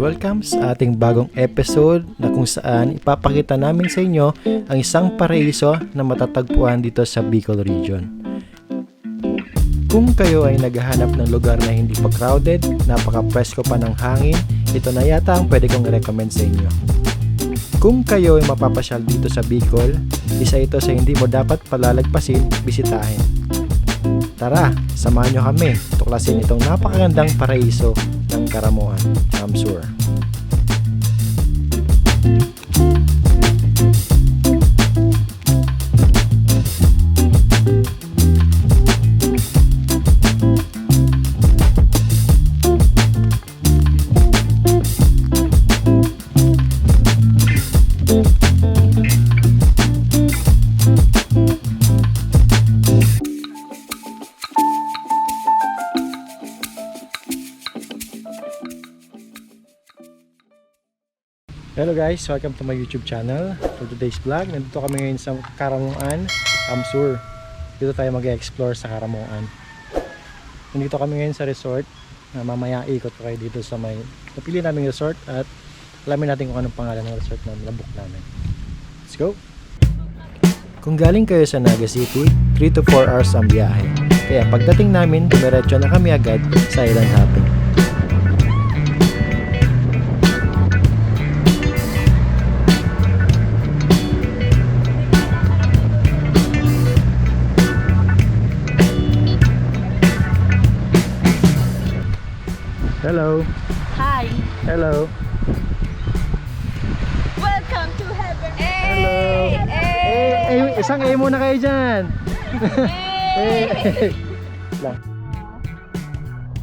Welcome sa ating bagong episode na kung saan ipapakita namin sa inyo ang isang paraiso na matatagpuan dito sa Bicol Region. Kung kayo ay naghahanap ng lugar na hindi pa crowded, napaka-presko pa ng hangin, ito na yata ang pwede kong recommend sa inyo. Kung kayo ay mapapasyal dito sa Bicol, isa ito sa hindi mo dapat palalagpasin, bisitahin. Tara, samahan nyo kami tuklasin itong napakagandang paraiso ng Chamsur. Hello guys, welcome to my YouTube channel. For today's vlog, nandito kami ngayon sa Karamuan, Chamsur. Dito tayo mag-explore sa Karamuan. Nandito kami ngayon sa resort. Na mamaya ikot ko kayo dito sa may napili naming resort at alamin natin kung anong pangalan ng resort na nabook namin. Let's go! Kung galing kayo sa Naga City, 3 to 4 hours ang biyahe. Kaya pagdating namin, dumiretso na kami agad sa island hopping. Hello! Hi. Hello! Welcome to heaven. Hello! Eh, eh, isang A muna kayo dyan! Eh! Lang.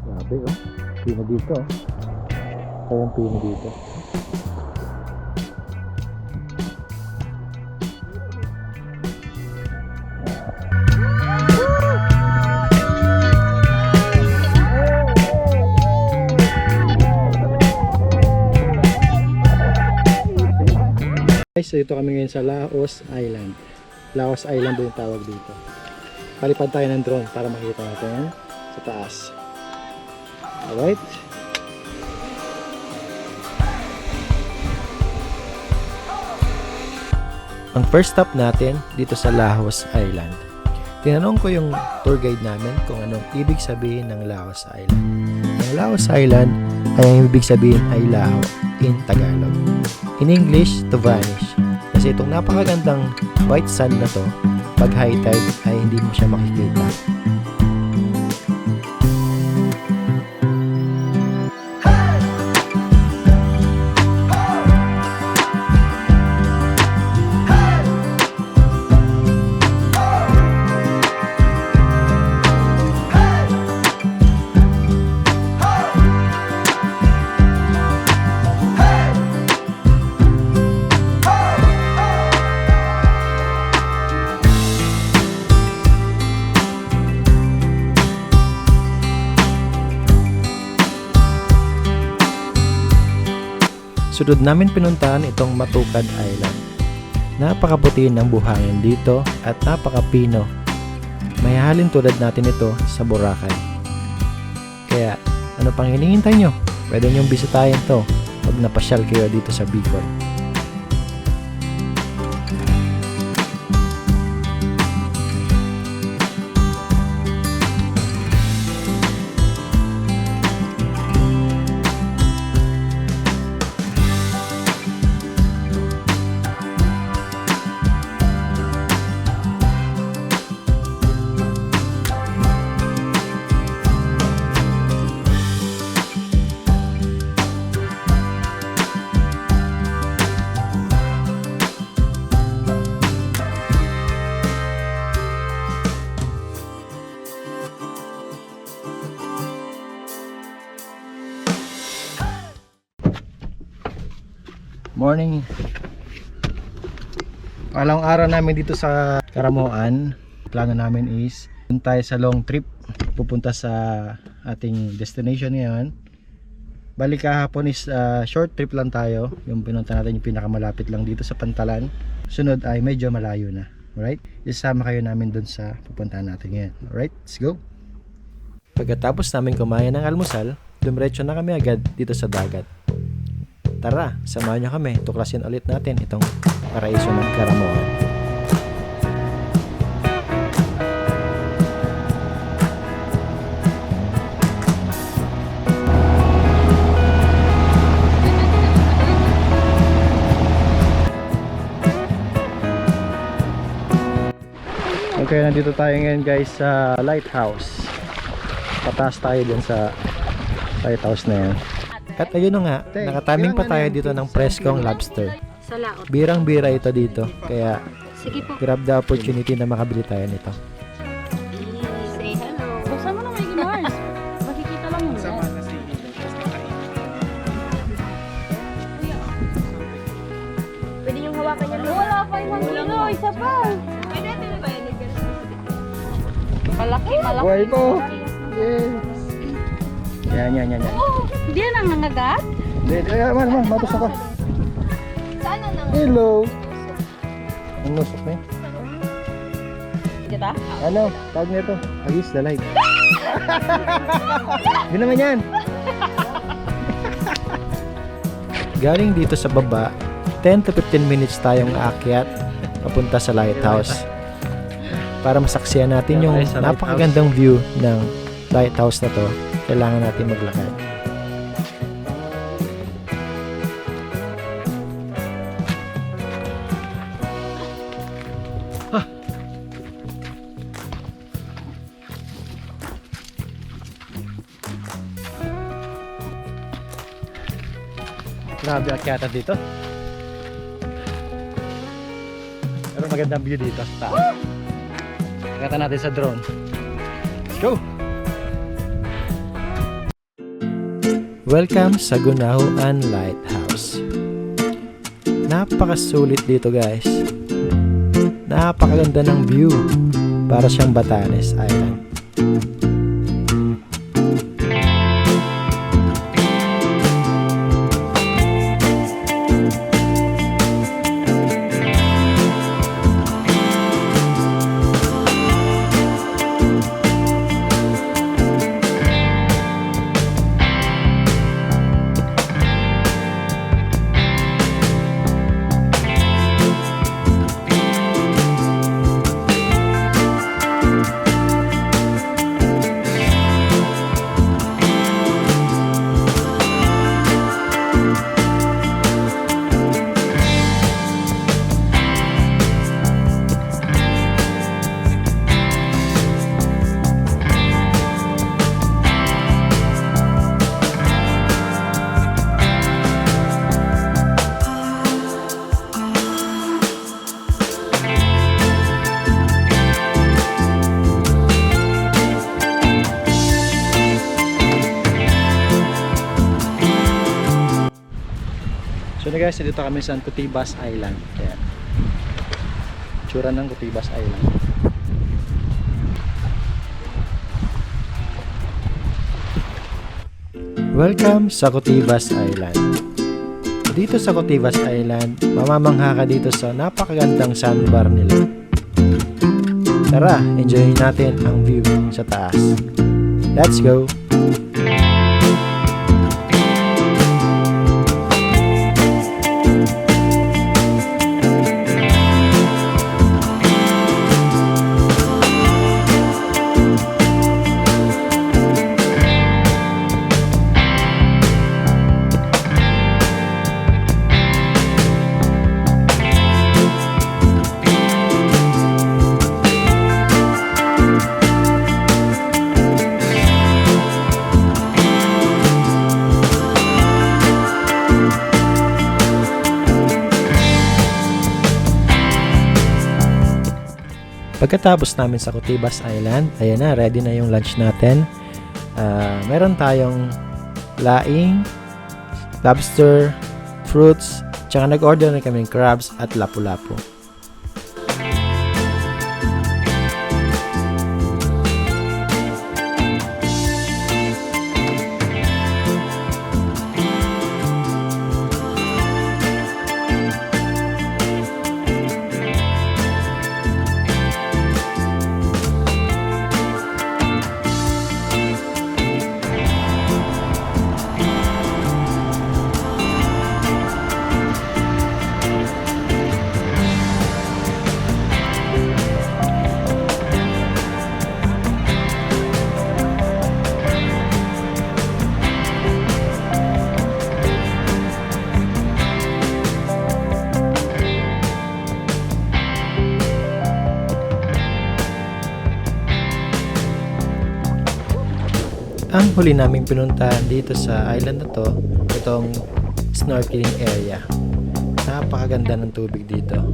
Grabe oh. Pino dito oh. Ayun pino dito. Guys, so ito kami ngayon sa Laos Island. Laos Island din yung tawag dito. Palipad tayo ng drone para makita natin sa taas. Alright. Ang first stop natin dito sa Laos Island. Tinanong ko yung tour guide namin kung anong ibig sabihin ng Laos Island. Ang Laos Island ay ang ibig sabihin ay Lao in Tagalog. In English, to vanish. Kasi itong napakagandang white sand na to, pag high tide ay hindi mo siya makikita. Sunod namin pinuntahan itong Matukad Island. Napakaputi ng buhangin dito at napakapino. May halin tulad natin ito sa Boracay. Kaya ano pang hinihintay nyo? Pwede nyong bisitahin to pag napasyal kayo dito sa Bicol. Morning. Palang araw namin dito sa Karamuan. Plano namin is dun tayo sa long trip pupunta sa ating destination ngayon. Balik kahapon is ah, short trip lang tayo. Yung pinunta natin yung pinakamalapit lang dito sa Pantalan. Sunod ay medyo malayo na. Alright? Isama kayo namin dun sa pupuntahan natin ngayon. Alright? Let's go! Pagkatapos namin kumain ng almusal, dumiretso na kami agad dito sa dagat. Tara, samahan niyo kami. Tuklasin ulit natin itong paraiso ng Karamoan. Okay, nandito tayo ngayon guys sa lighthouse. Pataas tayo dyan sa lighthouse na yan. At ayun na nga, nakataming pa tayo dito ng preskong lobster. Birang-bira ito dito, kaya grab the opportunity na makabili tayo nito. Isa pa. Malaki, malaki. Buhay po! Yes! Yan, yan, yan, yan. Hindi yan ang nangagat? Hindi, eh, man, man, matos ako. Saan ang nangagat? Hello! Ang nusok na yun. Diba? Ano? Tawag nito. Agis the light. Yun naman yan. Galing dito sa baba, 10 to 15 minutes tayong aakyat papunta sa lighthouse. Para masaksiyan natin yung napakagandang view ng lighthouse na to, kailangan natin maglakad. Grabe akyatan dito. Pero magandang view dito sa taas. Akyatan natin sa drone. Let's go! Welcome sa Gunahuan Lighthouse. Napakasulit dito guys. Napakaganda ng view. Para siyang Batanes Island. So na guys, dito kami sa Cutibas Island. Ayan. Tsura ng Cutibas Island. Welcome sa Cutibas Island. Dito sa Cutibas Island, mamamangha ka dito sa napakagandang sandbar nila. Tara, enjoy natin ang view sa taas. Let's go! Pagkatapos namin sa Cotibas Island, ayan na, ready na yung lunch natin. Ah, meron tayong laing, lobster, fruits, tsaka nag-order na kami ng crabs at lapu-lapu. Huli naming pinuntahan dito sa island na to, itong snorkeling area. Napakaganda ng tubig dito.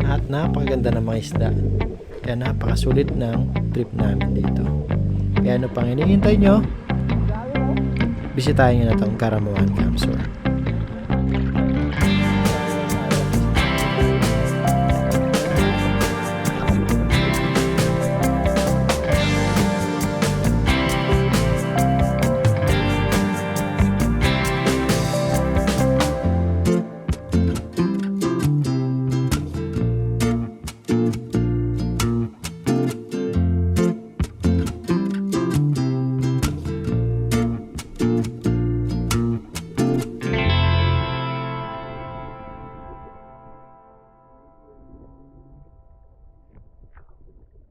At napakaganda ng mga isda. Kaya napakasulit ng trip namin dito. Kaya ano pang hinihintay nyo? Bisitahin nyo na tong Karamuan Camp Resort.